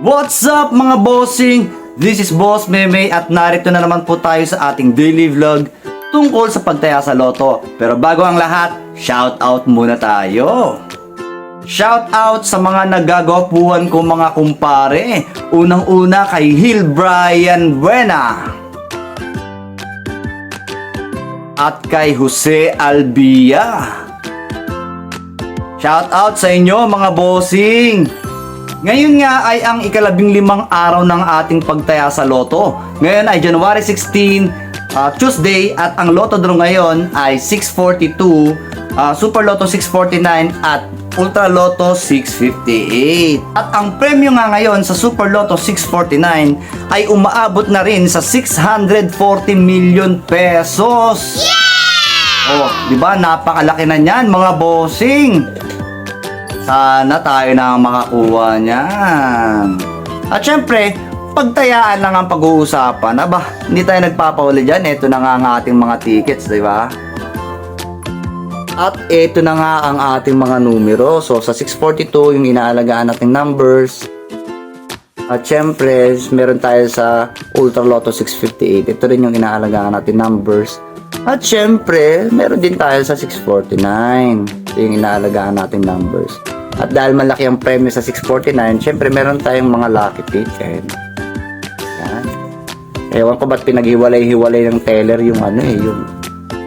What's up mga bossing? This is Boss Meme at narito na naman po tayo sa ating daily vlog tungkol sa pagtaya sa loto. Pero bago ang lahat, shout out muna tayo. Shout out sa mga nagagwapuhan ko mga kumpare. Unang-una kay Hill Brian Buena. At kay Jose Albia. Shout out sa inyo mga bossing. Ngayon nga ay ang ikalabing limang araw ng ating pagtaya sa loto. Ngayon ay January 16, uh, Tuesday at ang loto draw ngayon ay 642, uh, Super Lotto 649 at Ultra Lotto 658. At ang premyo nga ngayon sa Super Lotto 649 ay umaabot na rin sa 640 million pesos. Oh, di ba? Napakalaki na niyan, mga bossing. Sana tayo na ang makakuha niyan. At syempre, pagtayaan lang ang pag-uusapan. Aba, hindi tayo nagpapauli dyan. Ito na nga ang ating mga tickets, di ba? At ito na nga ang ating mga numero. So, sa 642, yung inaalagaan nating numbers. At syempre, meron tayo sa Ultra Lotto 658. Ito rin yung inaalagaan natin numbers. At syempre, meron din tayo sa 649. Ito yung inaalagaan natin numbers. At dahil malaki ang premyo sa 649, syempre meron tayong mga lucky pick. Ayan. Yan. Ewan ko ba't pinaghiwalay-hiwalay ng teller yung ano eh, yung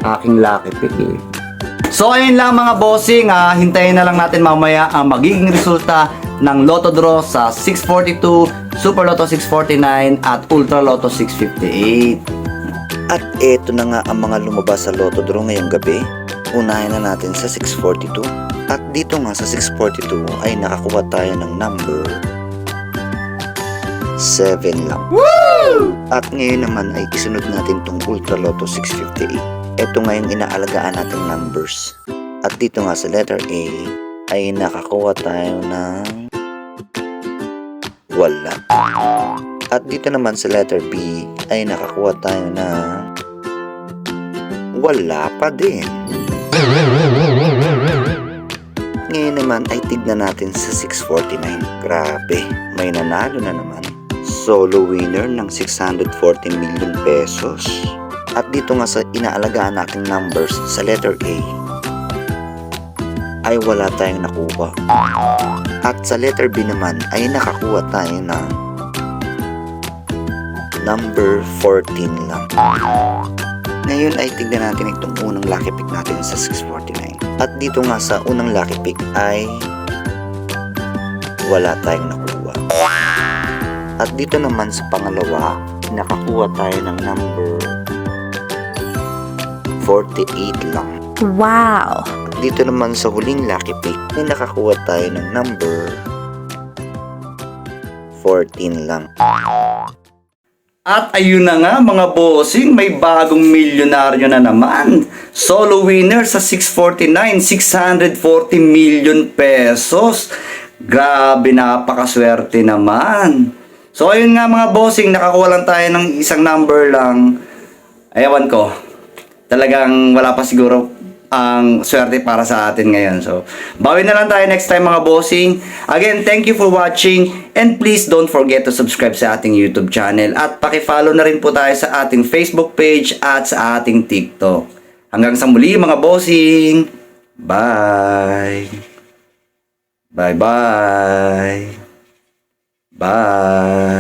aking lucky pick eh. So ayun lang mga bossing, ah, hintayin na lang natin mamaya ang magiging resulta ng Lotto Draw sa 642, Super Lotto 649 at Ultra Lotto 658. At eto na nga ang mga lumabas sa Lotto Draw ngayong gabi. Unahin na natin sa 642. At dito nga sa 642 ay nakakuha tayo ng number 7 lang. At ngayon naman ay isunod natin tong Ultra Lotto 658. Ito nga yung inaalagaan nating numbers. At dito nga sa letter A ay nakakuha tayo ng wala. At dito naman sa letter B ay nakakuha tayo ng wala pa din. Naman ay tignan natin sa 649. Grabe, may nanalo na naman. Solo winner ng 640 million pesos. At dito nga sa inaalagaan nating numbers sa letter A ay wala tayong nakuha. At sa letter B naman ay nakakuha tayo ng number 14 lang. Ngayon ay tignan natin itong unang lucky pick natin sa 649. At dito nga sa unang lucky pick ay wala tayong nakuha. At dito naman sa pangalawa, nakakuha tayo ng number 48 lang. Wow! At dito naman sa huling lucky pick, ay nakakuha tayo ng number 14 lang. At ayun na nga mga bossing, may bagong milyonaryo na naman. Solo winner sa 649, 640 million pesos. Grabe, napakaswerte naman. So ayun nga mga bossing, nakakuha lang tayo ng isang number lang. Ayawan ko. Talagang wala pa siguro ang swerte para sa atin ngayon. So, bawi na lang tayo next time mga bossing. Again, thank you for watching and please don't forget to subscribe sa ating YouTube channel at paki-follow na rin po tayo sa ating Facebook page at sa ating TikTok. Hanggang sa muli mga bossing. Bye. Bye bye. Bye.